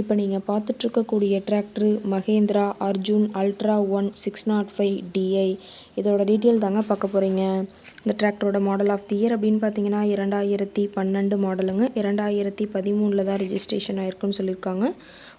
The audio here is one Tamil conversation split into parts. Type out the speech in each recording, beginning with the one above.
இப்போ நீங்கள் பார்த்துட்ருக்கக்கூடிய tractor Mahindra Arjun ultra one six naught five DI இதோட டீட்டெயில் தாங்க பார்க்க போகிறீங்க இந்த டிராக்டரோட மாடல் ஆஃப் தி இயர் அப்படின்னு பார்த்தீங்கன்னா இரண்டாயிரத்தி பன்னெண்டு மாடலுங்க இரண்டாயிரத்தி பதிமூணில் தான் ரிஜிஸ்ட்ரேஷன் ஆயிருக்குன்னு சொல்லியிருக்காங்க.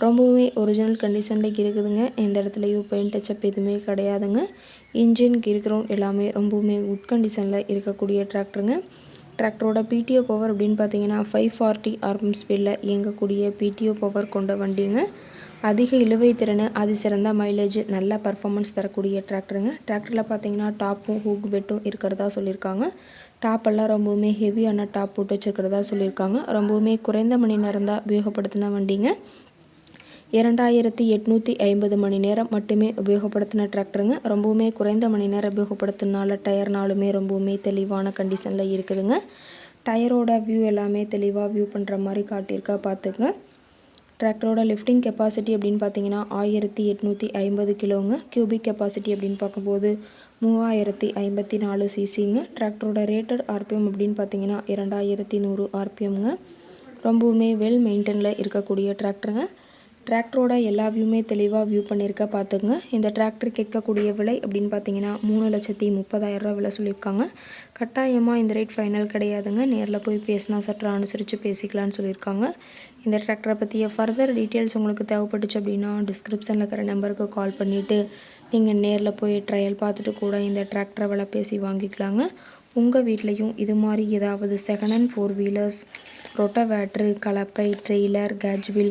ரொம்பவுமே ஒரிஜினல் கண்டிஷனில் இருக்குதுங்க. எந்த இடத்துலையும் பெயிண்ட் டச்சப் எதுவுமே கிடையாதுங்க. இன்ஜின் கிருக்கிறோம் எல்லாமே ரொம்பவுமே குட் கண்டிஷனில் இருக்கக்கூடிய டிராக்டருங்க டிராக்டரோட பிடிஓ பவர் அப்படின்னு பார்த்தீங்கன்னா ஃபைவ் ஃபார்ட்டி ஆர்பம் ஸ்பீடில் இயங்கக்கூடிய பிடிஓ பவர் கொண்ட வண்டிங்க. அதிக இழுவை திறன் அதிசிறந்த மைலேஜ் நல்ல பர்ஃபார்மன்ஸ் தரக்கூடிய டிராக்டருங்க டிராக்டரில் பார்த்தீங்கன்னா டாப்பும் ஹூக் பெட்டும் இருக்கிறதா சொல்லியிருக்காங்க. டாப்பெல்லாம் ரொம்பவுமே ஹெவியான டாப் போட்டு வச்சுருக்கிறதா சொல்லியிருக்காங்க. ரொம்பவுமே குறைந்த மணி நேரம் தான் உபயோகப்படுத்தின வண்டிங்க. இரண்டாயிரத்தி எட்நூற்றி ஐம்பது மணி நேரம் மட்டுமே உபயோகப்படுத்தின டிராக்டருங்க. ரொம்பவுமே குறைந்த மணி நேரம் உபயோகப்படுத்தினால டயர்னாலுமே ரொம்பவுமே தெளிவான கண்டிஷனில் இருக்குதுங்க. டயரோட வியூ எல்லாமே தெளிவாக வியூ பண்ணுற மாதிரி காட்டியிருக்கா பார்த்துங்க டிராக்டரோட லிஃப்டிங் கெப்பாசிட்டி அப்படின்னு பார்த்தீங்கன்னா ஆயிரத்தி எட்நூற்றி ஐம்பது கிலோங்க. கியூபிக் கெப்பாசிட்டி அப்படின்னு பார்க்கும்போது மூவாயிரத்தி ஐம்பத்தி நாலு சிசிங்க டிராக்டரோட ரேட்டட் ஆர்பிஎம் அப்படின்னு பார்த்தீங்கன்னா இரண்டாயிரத்தி நூறு ஆர்பிஎம்ங்க ரொம்பவுமே வெல் மெயின்டெனில் இருக்கக்கூடிய டிராக்டருங்க. டிராக்டரோட எல்லா வியூமே தெளிவாக வியூ பண்ணியிருக்க பார்த்துங்க இந்த டிராக்டர் கேட்கக்கூடிய விலை அப்படின்னு பார்த்தீங்கன்னா மூணு லட்சத்தி முப்பதாயிரரூவா விலை சொல்லியிருக்காங்க. கட்டாயமாக இந்த ரேட் ஃபைனல் கிடையாதுங்க. நேரில் போய் பேசினா சற்று அனுசரித்து பேசிக்கலான்னு சொல்லியிருக்காங்க. இந்த டிராக்டரை பற்றிய ஃபர்தர் டீட்டெயில்ஸ் உங்களுக்கு தேவைப்பட்டுச்சு அப்படின்னா டிஸ்கிரிப்ஷனில் இருக்கிற நம்பருக்கு கால் பண்ணிவிட்டு நீங்கள் நேரில் போய் ட்ரையல் பார்த்துட்டு கூட இந்த டிராக்டரை விலை பேசி வாங்கிக்கலாங்க. உங்கள் வீட்லேயும் இது மாதிரி ஏதாவது second hand four wheelers rotavator கலப்பை ட்ரெய்லர் கேஜ்வில்